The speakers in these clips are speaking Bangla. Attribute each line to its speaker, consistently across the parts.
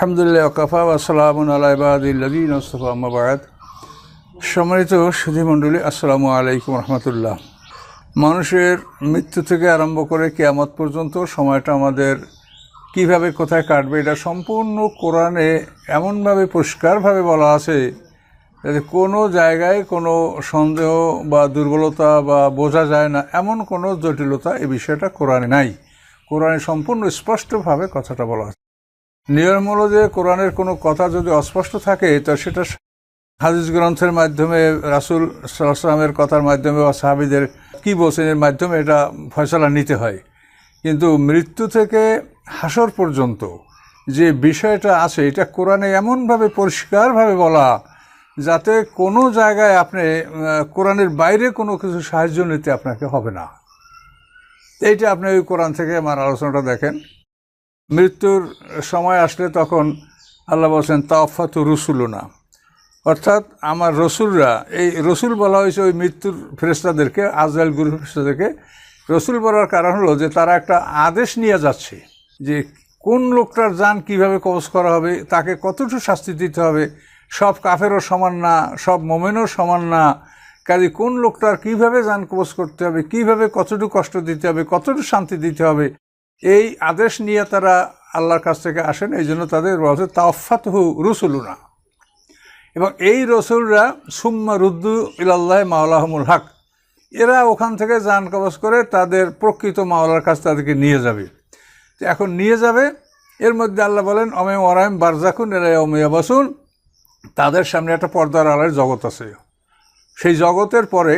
Speaker 1: আলহামদুলিল্লাহ কাফা আসসালাম আলাইবাদিন ওস্তফা আম্মাবাদ সম্মানিত সুধীমণ্ডলী, আসসালামু আলাইকুম রহমতুল্লাহ। মানুষের মৃত্যু থেকে আরম্ভ করে কেয়ামত পর্যন্ত সময়টা আমাদের কীভাবে কোথায় কাটবে, এটা সম্পূর্ণ কোরআনে এমনভাবে পরিষ্কারভাবে বলা আছে যাতে কোনো জায়গায় কোনো সন্দেহ বা দুর্বলতা বা বোঝা যায় না, এমন কোনো জটিলতা এ বিষয়টা কোরআনে নাই। কোরআনে সম্পূর্ণ স্পষ্টভাবে কথাটা বলা আছে। নিয়ম হলো যে কোরআনের কোনো কথা যদি অস্পষ্ট থাকে, তো সেটা হাদিস গ্রন্থের মাধ্যমে, রাসুল সাল্লামের কথার মাধ্যমে বা সাহাবিদের কী বলছেন এর মাধ্যমে এটা ফয়সলা নিতে হয়। কিন্তু মৃত্যু থেকে হাসর পর্যন্ত যে বিষয়টা আছে, এটা কোরআনে এমনভাবে পরিষ্কারভাবে বলা, যাতে কোনো জায়গায় আপনি কোরআনের বাইরে কোনো কিছু সাহায্য নিতে আপনাকে হবে না। এইটা আপনি ওই কোরআন থেকে আমার আলোচনাটা দেখেন। মৃত্যুর সময় আসলে তখন আল্লাহ বলছেন, তাওফাতু রসুলনা। অর্থাৎ আমার রসুলরা, এই রসুল বলা হয়েছে ওই মৃত্যুর ফেরেস্তাদেরকে আজরাইল গুরু ফেরেস্তাদেরকে রসুল বলার কারণ হলো যে তারা একটা আদেশ নিয়ে যাচ্ছে যে কোন লোকটার যান কীভাবে কবজ করা হবে, তাকে কতটুকু শাস্তি দিতে হবে, সব কাফেরও সমান না, সব মোমেনও সমান না, কাজে কোন লোকটার কীভাবে যান কবজ করতে হবে, কীভাবে কতটুকু কষ্ট দিতে হবে, কতটুকু শান্তি দিতে হবে। এই আদেশ নিয়ে তারা আল্লাহর কাছ থেকে আসেন, এই জন্য তাদের বলছে হু রসুলুনা। এবং এই রসুলরা, সুম্মা রুদ্দু ইলাল্লাহ মাওলাহমুল হক, এরা ওখান থেকে যান কবজ করে তাদের প্রকৃত মাওলার কাছে তাদেরকে নিয়ে যাবে। এখন নিয়ে যাবে, এর মধ্যে আল্লাহ বলেন, অমে ওরাইম বারজাকুন, এরা অমিয়া বাসুন তাদের সামনে একটা পর্দার আলের জগৎ আছে। সেই জগতের পরে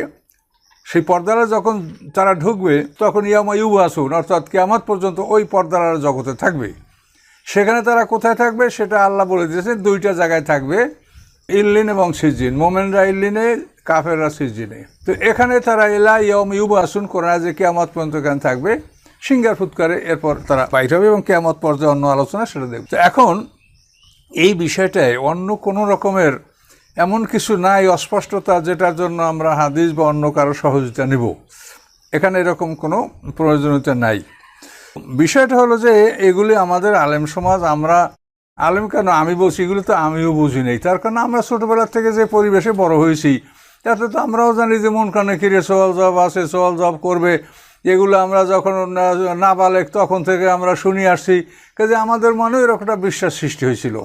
Speaker 1: সেই পর্দারা যখন তারা ঢুকবে, তখন ইয়ামা ইউ আসুন অর্থাৎ কেয়ামত পর্যন্ত ওই পর্দার জগতে থাকবে। সেখানে তারা কোথায় থাকবে? সেটা আল্লাহ বলে দিয়েছেন, দুইটা জায়গায় থাকবে, ইল্লিন এবং সিজিন মোমেনরা ইল্লিনে, কাফেররা সিজিনে তো এখানে তারা এলা ইয়ম ইউব আসুন কোরআন যে কেয়ামত পর্যন্ত এখানে থাকবে, সিঙ্গার ফুৎকারে এরপর তারা বাইর হবে এবং কেয়ামত পর্যায়ে অন্য আলোচনা সেটা দেখবে। তো এখন এই বিষয়টায় অন্য কোনো রকমের এমন কিছু নাই, অস্পষ্টতা যেটার জন্য আমরা হাদিস বা অন্য কারও সহযোগিতা নেব। এখানে এরকম কোনো প্রয়োজনীয়তা নাই। বিষয়টা হলো যে, এগুলি আমাদের আলেম সমাজ, আমরা আলেম কেন? আমি বলছি, এগুলো তো আমিও বুঝি নেই। তার কারণে আমরা ছোটোবেলার থেকে যে পরিবেশে বড় হয়েছি, তাতে তো আমরাও জানি যে মন কানে কিরে সোয়াল জব আছে সোয়াল জব করবে। এগুলো আমরা যখন না- নাবালেক তখন থেকে আমরা শুনি আসছি। কাজে আমাদের মনেও এরকম একটা বিশ্বাস সৃষ্টি হয়েছিল।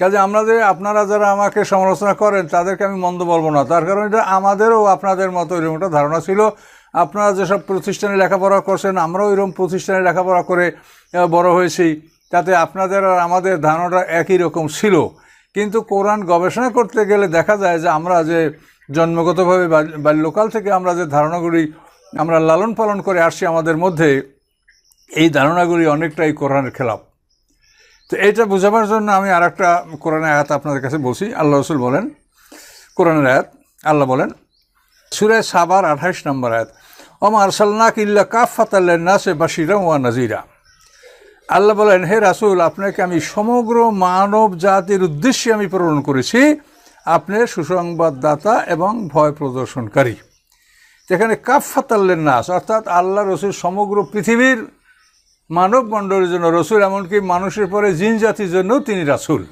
Speaker 1: কাজে আমরা যে আপনারা যারা আমাকে সমালোচনা করেন, তাদেরকে আমি মন্দ বলব না। তার কারণ এটা আমাদেরও, আপনাদের মতো এরকম একটা ধারণা ছিল। আপনারা যেসব প্রতিষ্ঠানে লেখাপড়া করছেন, আমরাও এরকম প্রতিষ্ঠানে লেখাপড়া করে বড় হয়েছি। তাতে আপনাদের আর আমাদের ধারণাটা একই রকম ছিল। কিন্তু কোরআন গবেষণা করতে গেলে দেখা যায় যে আমরা যে জন্মগতভাবে বাল- বাল্যকাল থেকে আমরা যে ধারণাগুলি আমরা লালন পালন করে আসছি আমাদের মধ্যে, এই ধারণাগুলি অনেকটাই কোরআনের খেলাপ। তো এটা বোঝাবার জন্য আমি আর একটা কোরআনের আয়াত আপনাদের কাছে বলছি। আল্লাহ রসুল বলেন, কোরআনের আয়াত, আল্লাহ বলেন, সুরে সাবার আঠাইশ নম্বর আয়াত, ওমা আরসালনাক ইল্লা কাফাত নাসে বাসিরা ওয়া নাজিরা আল্লাহ বলেন, হে রাসুল, আপনাকে আমি সমগ্র মানব জাতির উদ্দেশ্যে আমি প্রেরণ করেছি। আপনি সুসংবাদদাতা এবং ভয় প্রদর্শনকারী। যেখানে কাফাত নাস অর্থাৎ আল্লাহ রসুল সমগ্র পৃথিবীর মানব মণ্ডলের জন্য রসুল, এমনকি মানুষের পরে জিন জাতির জন্য তিনি রাসুল।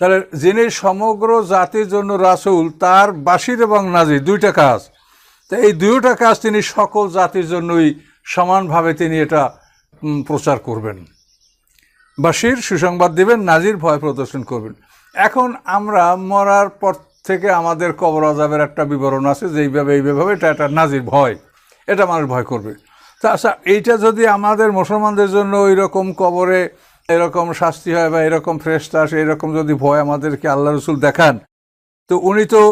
Speaker 1: তাহলে যিনি সমগ্র জাতির জন্য রাসুল, তার বাসির এবং নাজির দুইটা কাজ। তো এই দুইটা কাজ তিনি সকল জাতির জন্যই সমানভাবে তিনি এটা প্রচার করবেন। বাসির সুসংবাদ দেবেন, নাজির ভয় প্রদর্শন করবেন। এখন আমরা মরার পর থেকে আমাদের কবর আজাবের একটা বিবরণ আছে যে এইভাবে এইভাবে, এটা একটা নাজির ভয়। এটা মানুষ ভয় করবে। তা আচ্ছা এইটা যদি আমাদের মুসলমানদের জন্য ওই রকম কবরে এরকম শাস্তি হয় বা এরকম ফ্রেস্ট আসে এরকম যদি ভয় আমাদেরকে আল্লাহ রসুল দেখান, তো উনি তো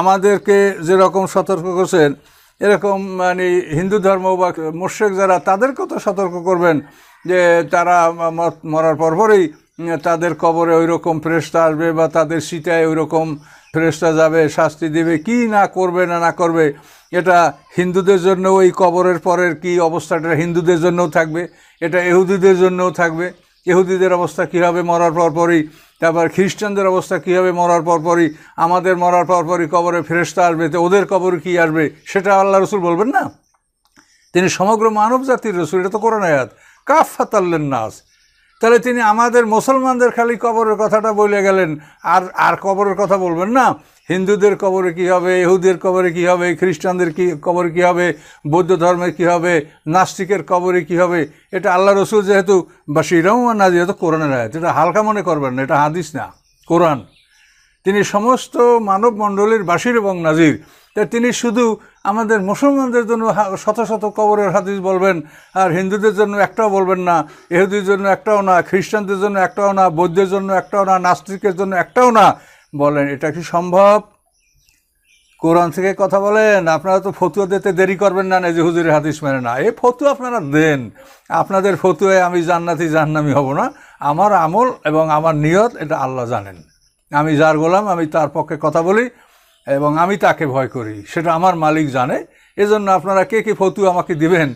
Speaker 1: আমাদেরকে যেরকম সতর্ক করছেন, এরকম মানে হিন্দু ধর্ম বা মোর্শেক যারা, তাদেরকেও তো সতর্ক করবেন যে তারা মরার পরপরই তাদের কবরে ওই রকম আসবে বা তাদের সিটায় ওই রকম যাবে, শাস্তি দেবে, কি না করবে না না করবে এটা হিন্দুদের জন্য ওই কবরের পরের কি অবস্থাটা? হিন্দুদের জন্যও থাকবে। এটা এহুদিদের জন্যও থাকবে। এহুদিদের অবস্থা কী হবে মরার পর পরই? তারপর খ্রিস্টানদের অবস্থা কী হবে মরার পর পরই? আমাদের মরার পর পরই কবরে ফেরেস্তা আসবে। তো ওদের কবরে কী আসবে? সেটা আল্লাহ রসুল বলবেন না। তিনি সমগ্র মানব জাতির রসুল, এটা তো কোরআন আয়াত। কাফাত নাস তাহলে তিনি আমাদের মুসলমানদের খালি কবরের কথাটা বলে গেলেন। আর আর কবরের কথা বলবেন না? হিন্দুদের কবরে কি হবে? ইহুদের কবরে কি হবে? খ্রিস্টানদের কি, কবরে কি হবে? বৌদ্ধ ধর্মের কি হবে? নাস্তিকের কবরে কি হবে? এটা আল্লাহ রসুল যেহেতু বা শ্রীরাম না, যেহেতু কোরআনের আয়াত। এটা হালকা মনে করবেন না, এটা হাদিস না, কোরআন। তিনি সমস্ত মানব মণ্ডলীর বাসির এবং নাজির তিনি শুধু আমাদের মুসলমানদের জন্য শত শত কবরের হাদিস বলবেন, আর হিন্দুদের জন্য একটাও বলবেন না, ইহুদির জন্য একটাও না, খ্রিস্টানদের জন্য একটাও না বৌদ্ধের জন্য একটাও না নাস্তিকের জন্য একটাও না, বলেন, এটা কি সম্ভব? কোরআন থেকে কথা বলেন, আপনারা তো ফতুয়া দিতে দেরি করবেন না না যে হুজুরের হাদিস মেনে না। এই ফতুয়া আপনারা দেন। আপনাদের ফতুয়ায় আমি জান্নাতি জাহান্নামি হব না। আমার আমল এবং আমার নিয়ত, এটা আল্লাহ জানেন। আমি যার গোলাম, আমি তার পক্ষে কথা বলি। এবং আমি তাকে ভয় করি, সেটা আমার মালিক জানে। এজন্য আপনারা কে কে ফতুয়া আমাকে দিবেন,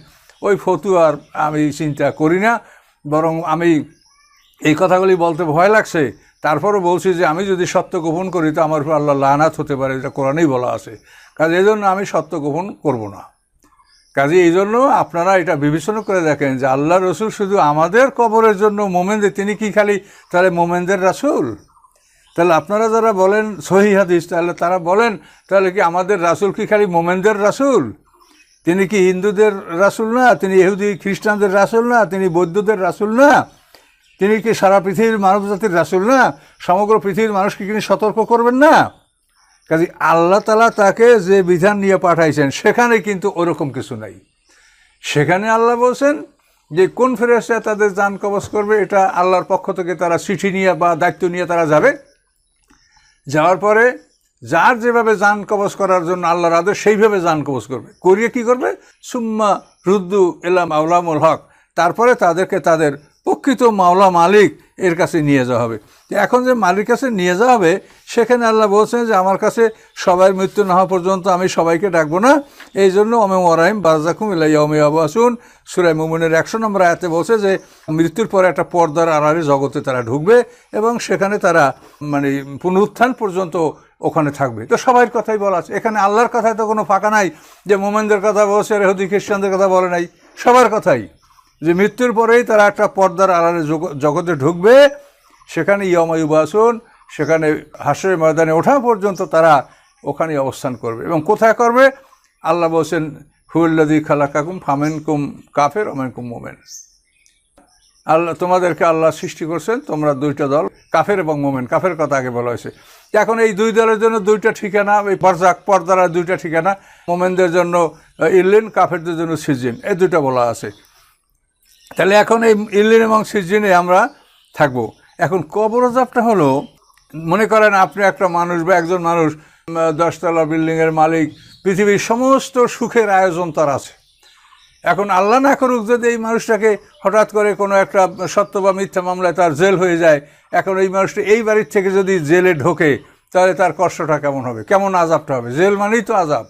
Speaker 1: ওই ফতুয়ার আমি চিন্তা করি না। বরং আমি এই কথাগুলি বলতে ভয় লাগছে। তারপরও বলছি যে, আমি যদি সত্য গোপন করি, তো আমার উপর আল্লাহ লানাত হতে পারে, এটা কোরআনেই বলা আছে। কাজে এই জন্য আমি সত্য গোপন করব না। কাজে এই জন্য আপনারা এটা বিবেচনা করে দেখেন যে, আল্লাহ রসুল শুধু আমাদের কবরের জন্য মোমেনদের তিনি কি খালি তাহলে মোমেনদের রাসুল? তাহলে আপনারা যারা বলেন সহি হাদিস, তাহলে তারা বলেন, তাহলে কি আমাদের রাসুল কি খালি মোমেনদের রাসুল? তিনি কি হিন্দুদের রাসুল না? তিনি ইহুদি খ্রিস্টানদের রাসুল না? তিনি বৌদ্ধদের রাসুল না? তিনি কি সারা পৃথিবীর মানব জাতির রাসুল না? সমগ্র পৃথিবীর মানুষকে তিনি সতর্ক করবেন না? কাজে আল্লাহ তালা তাকে যে বিধান নিয়ে পাঠাইছেন, সেখানে কিন্তু ওরকম কিছু নাই। সেখানে আল্লাহ বলছেন যে কোন ফেরেস্তা তাদের যান কবচ করবে, এটা আল্লাহর পক্ষ থেকে তারা চিঠি নিয়ে বা দায়িত্ব নিয়ে তারা যাবে। যাওয়ার পরে যার যেভাবে যান কবচ করার জন্য আল্লাহর আদেশ, সেইভাবে যান কবচ করবে। করিয়ে কি করবে? সুম্মা রুদ্দু এলাম আউলামুল হক। তারপরে তাদেরকে তাদের প্রকৃত মাওলা মালিক এর কাছে নিয়ে যাওয়া হবে। এখন যে মালিক কাছে নিয়ে যাওয়া হবে, সেখানে আল্লাহ বলছেন যে, আমার কাছে সবাই মৃত্যু না হওয়া পর্যন্ত আমি সবাইকে ডাকবো না। এই জন্য অমে ওরাইম বাজাকুম ইলাইয়মে আবাসুন সুরাই মুমিনের একশো নম্বর আয়াতে বলছে যে, মৃত্যুর পরে একটা পর্দার আড়ালে জগতে তারা ঢুকবে এবং সেখানে তারা মানে পুনরুত্থান পর্যন্ত ওখানে থাকবে। তো সবাই কথাই বলা আছে। এখানে আল্লাহর কথায় তো কোনো ফাঁকা নাই যে, মোমেনদের কথা বলছে রেহদি খ্রিস্টানদের কথা বলে নাই। সবার কথাই। যে মৃত্যুর পরেই তারা একটা পর্দার আড়ালে জগ- জগতে ঢুকবে, সেখানে ইয়মায়ুবাসন সেখানে হাসের ময়দানে ওঠা পর্যন্ত তারা ওখানে অবস্থান করবে। এবং কোথায় করবে? আল্লাহ বলছেন হুল্লাদি খালাকাকুম ফামেনকুম কাফের ওমেনকুম মোমেন। আল্লাহ তোমাদেরকে আল্লাহ সৃষ্টি করছেন, তোমরা দুইটা দল, কাফের এবং মোমেন। কাফের কথা আগে বলা হয়েছে। এখন এই দুই দলের জন্য দুইটা ঠিকানা, এই পর্দাক পর্দারা দুইটা ঠিকানা, মোমেনদের জন্য ইল্লিন, কাফেরদের জন্য সিজিন, এই দুইটা বলা আছে। তাহলে এখন এই ইল্লিন এবং সিজিনে আমরা থাকব। এখন কবরজাবটা হলো, মনে করেন আপনি একটা মানুষ বা একজন মানুষ দশতলা বিল্ডিংয়ের মালিক, পৃথিবীর সমস্ত সুখের আয়োজন তার আছে। এখন আল্লাহ না করুক যদি এই মানুষটাকে হঠাৎ করে কোনো একটা সত্য বা মিথ্যা মামলায় তার জেল হয়ে যায়, এখন এই মানুষটা এই বাড়ির থেকে যদি জেলে ঢোকে, তাহলে তার কষ্টটা কেমন হবে? কেমন আজাবটা হবে? জেল মানেই তো আজাব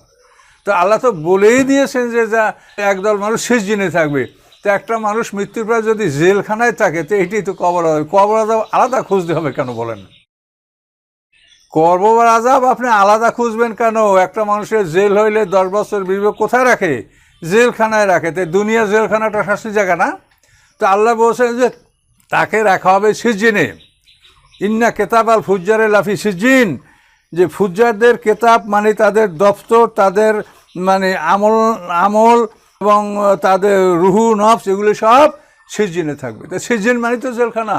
Speaker 1: তো আল্লাহ তো বলেই দিয়েছেন যে যা একদল মানুষ শেষ জিনে থাকবে। তো একটা মানুষ মৃত্যুর পর যদি জেলখানায় থাকে, তো এটাই তো কবর হবে কবর আজাব আলাদা খুঁজতে হবে কেন বলেন? বা আজাব আপনি আলাদা খুঁজবেন কেন? একটা মানুষের জেল হইলে দশ বছর বিবেক কোথায় রাখে? জেলখানায় রাখে। তো দুনিয়া জেলখানাটা শাস্তি জায়গা না? তো আল্লাহ বলছেন যে, তাকে রাখা হবে সিজিনে। ইন্না কেতাব আল ফুজ্জারে লাফি সিজিন। যে ফুজ্জারদের কেতাব মানে তাদের দপ্তর, তাদের মানে আমল আমল এবং তাদের রুহু, নফস এগুলো সব সিজিনে থাকবে। তা সিজিন মানে তো জেলখানা।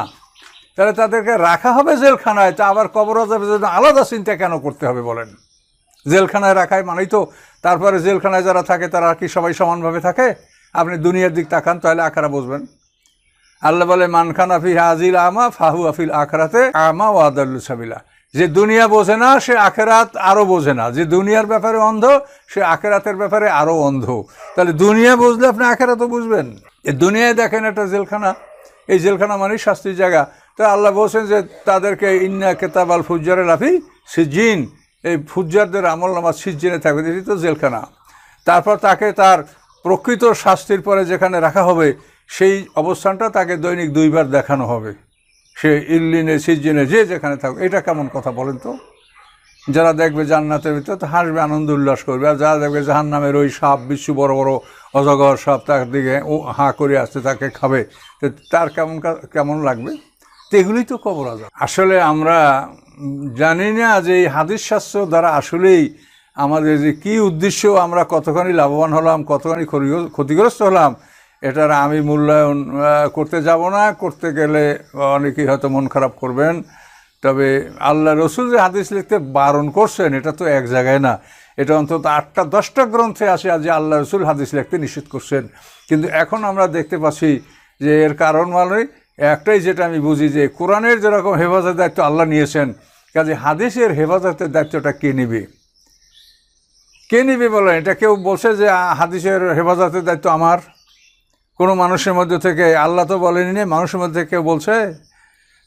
Speaker 1: তাহলে তাদেরকে রাখা হবে জেলখানায়, তা আবার কবর আজাবের জন্য আলাদা চিন্তা কেন করতে হবে বলেন? জেলখানায় রাখায় মানেই তো তারপরে জেলখানায় যারা থাকে, তারা কি সবাই সমানভাবে থাকে? আপনি দুনিয়ার দিক তাকান, তাহলে আখারা বুঝবেন। আল্লাহ বলে মানখান ফি হাজিল আমা ফাহু আফিল আখরাতে আমা ওয়াদাল্লু সাবিলা। যে দুনিয়া বোঝে না, সে আখেরাত আরও বোঝে না। যে দুনিয়ার ব্যাপারে অন্ধ, সে আখেরাতের ব্যাপারে আরও অন্ধ। তাহলে দুনিয়া বুঝলে আপনি আখেরাতও বুঝবেন। এ দুনিয়ায় দেখেন একটা জেলখানা। এই জেলখানা মানে শাস্তির জায়গা। তো আল্লাহ বলছেন যে তাদেরকে ইন্না কেতাব আল ফুজ্জারে লাফি সিজিন। এই ফুজ্জারদের আমল নামাজ সিজিনে থাকবে। এটি তো জেলখানা। তারপর তাকে তার প্রকৃত শাস্তির পরে যেখানে রাখা হবে, সেই অবস্থানটা তাকে দৈনিক দুইবার দেখানো হবে। সে ইল্লিনে সিজিনে যে যেখানে থাকবে এটা কেমন কথা বলেন তো? যারা দেখবে জান্নাতের ভিতরে, তো হাসবে, আনন্দ উল্লাস করবে। আর যারা দেখবে জাহান নামের ওই সাপ বিশ্ব বড় বড় অজগর সাপ তার দিকে ও হাঁ করে আসতে তাকে খাবে, তো তার কেমন কেমন লাগবে? তো এগুলোই তো কবর আসলে আমরা জানি না যে এই হাদিস শাস্ত্র দ্বারা আসলেই আমাদের যে কী উদ্দেশ্য, আমরা কতখানি লাভবান হলাম, কতখানি ক্ষতি- ক্ষতিগ্রস্ত হলাম এটার আমি মূল্যায়ন করতে যাব না। করতে গেলে অনেকেই হয়তো মন খারাপ করবেন। তবে আল্লাহ রসুল যে হাদিস লিখতে বারণ করছেন, এটা তো এক জায়গায় না। এটা অন্তত আটটা, দশটা গ্রন্থে আসে যে আল্লাহ রসুল হাদিস লিখতে নিষেধ করছেন। কিন্তু এখন আমরা দেখতে পাচ্ছি যে এর কারণ মানে একটাই যেটা আমি বুঝি যে কোরআনের যেরকম হেফাজতের দায়িত্ব আল্লাহ নিয়েছেন, কাজে হাদিসের হেফাজতের দায়িত্বটা কে নেবে? কে নেবে বলেন? এটা কেউ বলছে যে হাদিসের হেফাজতের দায়িত্ব আমার? কোনো মানুষের মধ্যে থেকে, আল্লাহ তো বলেনি না মানুষের মধ্যে থেকে বলছে,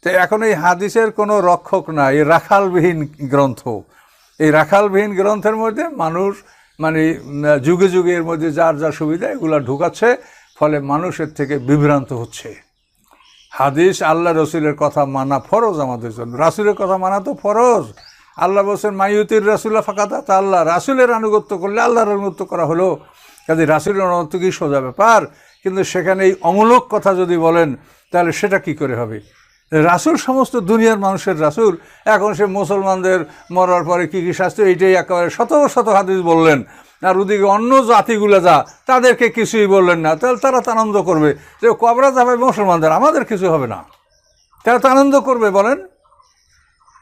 Speaker 1: তো এখন এই হাদিসের কোনো রক্ষক নাই, এই রাখালবিহীন গ্রন্থ। এই রাখালবিহীন গ্রন্থের মধ্যে মানুষ মানে যুগে যুগে এর মধ্যে যার যা সুবিধা এগুলো ঢুকাচ্ছে, ফলে মানুষের থেকে বিভ্রান্ত হচ্ছে। হাদিস আল্লাহ রসুলের কথা মানা ফরজ আমাদের জন্য। রাসুলের কথা মানা তো ফরজ। আল্লাহ বলছেন মাইয়ুতির রাসুল্লাহ ফাঁকাতা তা আল্লাহ। রাসুলের আনুগত্য করলে আল্লাহর আনুগত্য করা হলো। কাজে রাসুলের আনুগত্য কি সোজা ব্যাপার? কিন্তু সেখানে এই অমূলক কথা যদি বলেন, তাহলে সেটা কি করে হবে? রাসুল সমস্ত দুনিয়ার মানুষের রাসুল, এখন সে মুসলমানদের মরার পরে কী কী শাস্তি, এইটাই একেবারে শত শত হাদিস বললেন। আর ওদিকে অন্য জাতিগুলো যা, তাদেরকে কিছুই বললেন না। তাহলে তারা তো আনন্দ করবে যে কবরা যাবে মুসলমানদের, আমাদের কিছু হবে না। তারা তো আনন্দ করবে, বলেন।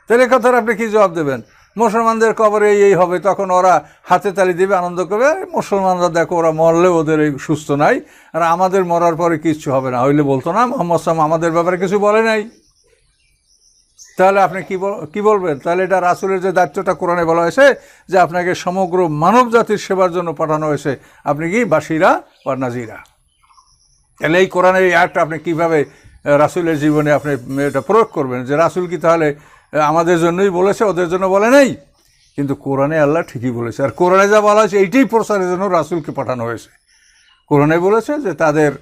Speaker 1: তাহলে কথার আপনি কি জবাব দেবেন? মুসলমানদের কবরে এই হবে, তখন ওরা হাতে তালি দেবে, আনন্দ করবে। মুসলমানরা দেখো, ওরা মরলে ওদের এই সুস্থ নাই। আর আমাদের মরার পরে কিচ্ছু হবে না। হইলে বলতো না, মোহাম্মদ সালাম আমাদের ব্যাপারে কিছু বলে নাই। তাহলে আপনি কি কি বলবেন? তাহলে এটা রাসুলের যে দায়িত্বটা কোরআনে বলা হয়েছে, যে আপনাকে সমগ্র মানব জাতির সেবার জন্য পাঠানো হয়েছে, আপনি কি বাসিরা বা নাজিরা? তাহলে এই কোরআনের এই আয়াতটা আপনি কীভাবে রাসুলের জীবনে আপনি এটা প্রয়োগ করবেন? যে রাসুল কি তাহলে আমাদের জন্যই বলেছে, ওদের জন্য বলে নাই। কিন্তু কোরআনে আল্লাহ ঠিকই বলেছে। আর কোরআনে যা বলা হয়েছে, এইটাই প্রচারের জন্য রাসুলকে পাঠানো হয়েছে। কোরআনে বলেছে যে, তাদের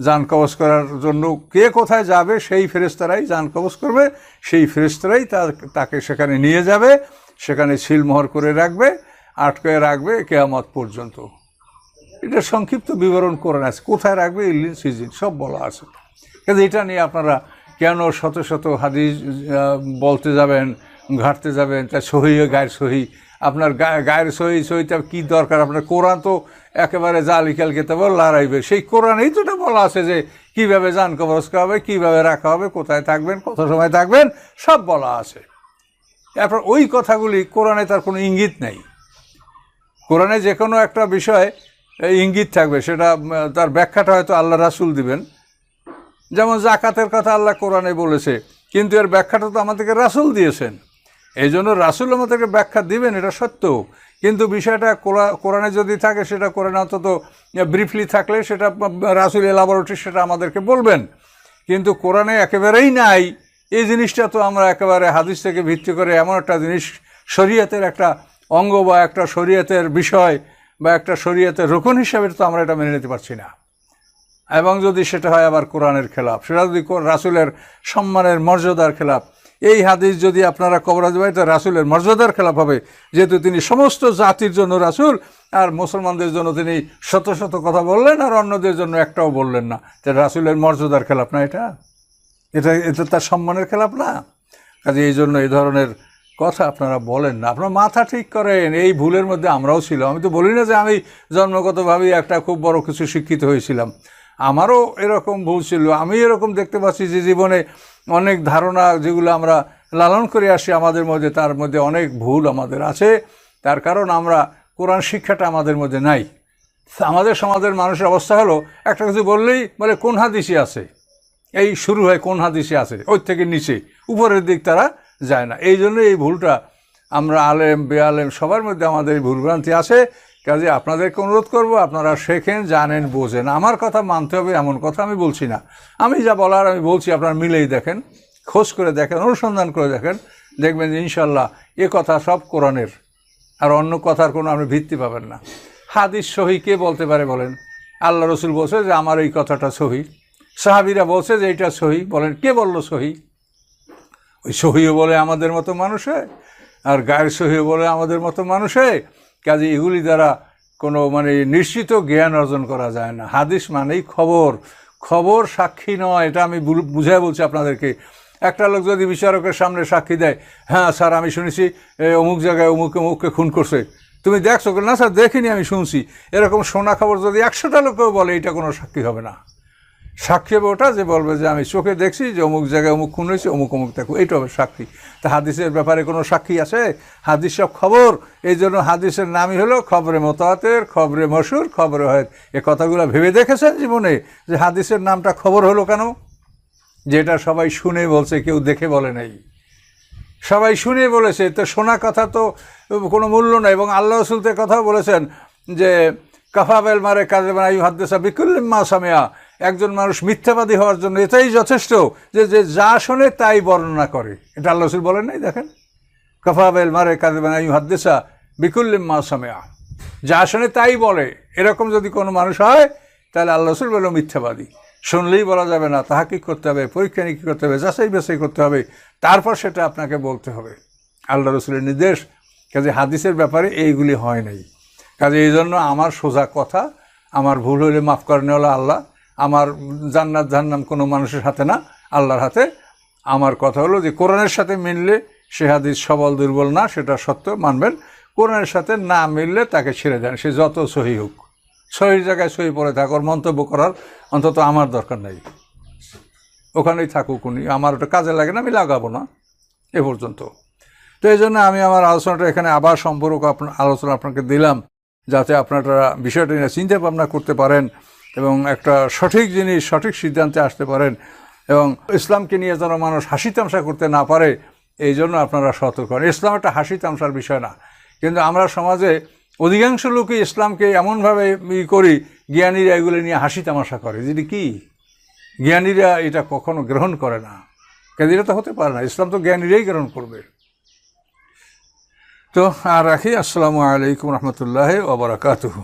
Speaker 1: যান কবজ করার জন্য কে কোথায় যাবে, সেই ফেরেস্তারাই যান কবজ করবে। সেই ফেরেস্তারাই তার তাকে সেখানে নিয়ে যাবে, সেখানে সিলমোহর করে রাখবে, আটকে রাখবে কেয়ামত পর্যন্ত। এটা সংক্ষিপ্ত বিবরণ করে আছে। কোথায় রাখবে ইলিন সিজিন, সব বলা আছে। কিন্তু এটা নিয়ে আপনারা কেন শত শত হাদিস বলতে যাবেন, ঘাটতে যাবেন, তা সহি গায়ের সহি? আপনার গায়ের সহি, সহিটা কী দরকার? আপনার কোরআন তো একেবারে জালিকাল কেতাব লড়াইবে। সেই কোরআনেই তো এটা বলা আছে যে কীভাবে যান কবরস করা হবে, কীভাবে রাখা হবে, কোথায় থাকবেন, কত সময় থাকবেন, সব বলা আছে। এরপর ওই কথাগুলি কোরআনে তার কোনো ইঙ্গিত নেই। কোরআনে যে কোনো একটা বিষয় ইঙ্গিত থাকবে, সেটা তার ব্যাখ্যাটা হয়তো আল্লাহ রাসুল দিবেন। যেমন জাকাতের কথা আল্লাহ কোরআনে বলেছে, কিন্তু এর ব্যাখ্যাটা তো আমাদেরকে রাসুল দিয়েছেন। এই জন্য রাসুল আমাদেরকে ব্যাখ্যা দিবেন, এটা সত্য। কিন্তু বিষয়টা কোরআ- কোরআনে যদি থাকে, সেটা কোরআনে অন্তত ব্রিফলি থাকলে সেটা রাসুল এলাবরেটরি সেটা আমাদেরকে বলবেন। কিন্তু কোরআনে একেবারেই নাই, এই জিনিসটা তো আমরা একেবারে হাদিস থেকে ভিত্তি করে এমন একটা জিনিস, শরীয়তের একটা অঙ্গ বা একটা শরীয়তের বিষয় বা একটা শরীয়তের রোকন হিসাবে তো আমরা এটা মেনে নিতে পারছি না। এবং যদি সেটা হয় আবার কোরআনের খেলাফ, সেটা যদি রাসুলের সম্মানের মর্যাদার খেলাফ। এই হাদিস যদি আপনারা কবরাজ হয় তো রাসুলের মর্যাদার খেলাফ হবে। যেহেতু তিনি সমস্ত জাতির জন্য রাসুল, আর মুসলমানদের জন্য তিনি শত শত কথা বললেন, আর অন্যদের জন্য একটাও বললেন না। যে রাসুলের মর্যাদার খেলাফ না এটা? এটা এটা তার সম্মানের খেলাফ না? কাজে এই জন্য এই ধরনের কথা আপনারা বলেন না। আপনার মাথা ঠিক করেন, এই ভুলের মধ্যে আমরাও ছিলাম। আমি তো বলি না যে আমি জন্মগতভাবেই একটা খুব বড় কিছু শিক্ষিত হয়েছিলাম। আমারও এরকম ভুল ছিল। আমি এরকম দেখতে পাচ্ছি যে জীবনে অনেক ধারণা যেগুলো আমরা লালন করে আসি আমাদের মধ্যে, তার মধ্যে অনেক ভুল আমাদের আছে। তার কারণ আমরা কোরআন শিক্ষাটা আমাদের মধ্যে নাই। আমাদের সমাজের মানুষের অবস্থা হলো, একটা কিছু বললেই বলে, কোন হাদিসে আছে? এই শুরু হয় কোন হাদিসে আছে? ওই থেকে নিচে, উপরের দিক তারা যায় না। এই জন্য এই ভুলটা আমরা আলেম, বেআলেম সবার মধ্যে আমাদের ভুলভ্রান্তি আছে। কাজে আপনাদেরকে অনুরোধ করব, আপনারা শেখেন, জানেন, বোঝেন। আমার কথা মানতে হবে, এমন কথা আমি বলছি না। আমি যা বলার আমি বলছি, আপনারা মিলেই দেখেন, খোঁজ করে দেখেন, অনুসন্ধান করে দেখেন, দেখবেন যে ইনশাল্লাহ এ কথা সব কোরআনের, আর অন্য কথার কোনো আপনি ভিত্তি পাবেন না। হাদিস সহি কে বলতে পারে বলেন? আল্লাহ রসুল বলছে যে, আমার এই কথাটা সহি। সাহাবিরা বলছে যে, এটা সহি। বলেন, কে বলল সহি? ওই সহিও বলে আমাদের মতো মানুষে, আর গায়ের সহিও বলে আমাদের মতো মানুষে। কাজে এগুলি দ্বারা কোনো মানে নিশ্চিত জ্ঞান অর্জন করা যায় না। হাদিস মানেই খবর। খবর সাক্ষী নয়, এটা আমি বুঝাই বলছি আপনাদেরকে। একটা লোক যদি বিচারকের সামনে সাক্ষী দেয় হ্যাঁ স্যার, আমি শুনেছি অমুক জায়গায় অমুক, অমুককে খুন করছে। তুমি দেখছ? না, স্যার, দেখিনি, আমি শুনছি। এরকম শোনা খবর যদি একশোটা লোকেও বলে, এটা কোনো সাক্ষী হবে না। সাক্ষী ওটা যে বলবে যে আমি চোখে দেখছি যে অমুক জায়গায় অমুক খুন হয়েছে, অমুক অমুক দেখো, এইটা হবে সাক্ষী। তা হাদিসের ব্যাপারে কোনো সাক্ষী আছে? হাদিস সব খবর। এই জন্য হাদিসের নামই হলো খবরে মোতাতের খবরে মশুর, খবরে হয় এ কথাগুলো ভেবে দেখেছেন জীবনে যে হাদিসের নামটা খবর হলো কেন? যেটা সবাই শুনে বলছে, কেউ দেখে বলে নাই। সবাই শুনে বলেছে, তো শোনা কথা তো কোনো মূল্য নাই। এবং আল্লাহ রসুলতে কথাও বলেছেন যে কাফাবেল মারে কাজে বানাই হাদ্দেসা বিকুল্লিম্মা সামিয়া। একজন মানুষ মিথ্যাবাদী হওয়ার জন্য এটাই যথেষ্ট যে যে যা শোনে তাই বর্ণনা করে। এটা আল্লাহ রসুল বলেন নাই? দেখেন। কাফাবেল মারে কাজে বানাই হাদ্দেসা বিকুল্লিম্মা সামিয়া যা শোনে তাই বলে। এরকম যদি কোনো মানুষ হয়, তাহলে আল্লাহ রসুল বলল মিথ্যাবাদী। শুনলেই বলা যাবে না তাহা কি করতে হবে, পরীক্ষা নিরীক্ষা করতে হবে, যাচাই বাছাই করতে হবে। তারপর সেটা আপনাকে বলতে হবে। আল্লাহ রসুলের নির্দেশ। কাজে হাদিসের ব্যাপারে এইগুলি হয় নাই। কাজে এই জন্য আমার সোজা কথা, আমার ভুল হলে মাফ করেন হলো আল্লাহ। আমার জান্নাত জাহান্নাম কোনো মানুষের হাতে না, আল্লাহর হাতে। আমার কথা হলো যে কোরআনের সাথে মিললে সে হাদিস সবল, দুর্বল না, সেটা সত্য, মানবেন। কোরআনের সাথে না মিললে তাকে ছেড়ে দেন, সে যত সহি হোক। সহি জায়গায় সহি পড়ে থাক, ওর মন্তব্য করার অন্তত আমার দরকার নেই। ওখানেই থাকুক উনি, আমার ওটা কাজে লাগে না, আমি লাগাবো না, এ পর্যন্ত। তো এই জন্য আমি আমার আলোচনাটা এখানে আবার সম্পর্ক আপনার আলোচনা আপনাকে দিলাম, যাতে আপনারা বিষয়টা নিয়ে চিন্তা ভাবনা করতে পারেন। এবং একটা সঠিক জিনিস সঠিক সিদ্ধান্তে আসতে পারেন এবং ইসলামকে নিয়ে যেন মানুষ হাসি তামসা করতে না পারে, এই জন্য আপনারা সতর্ক হন। ইসলাম একটা হাসি তামসার বিষয় না। কিন্তু আমরা সমাজে অধিকাংশ লোকই ইসলামকে এমনভাবে ই করি, জ্ঞানীরা এগুলো নিয়ে হাসি তামাশা করে। যেটি কি? জ্ঞানীরা এটা কখনো গ্রহণ করে না। এটা তো হতে পারে না। ইসলাম তো জ্ঞানীরাই গ্রহণ করবে। তো, আর রাখি, আসসালামু আলাইকুম রহমতুল্লাহ ওবরাকাতুহ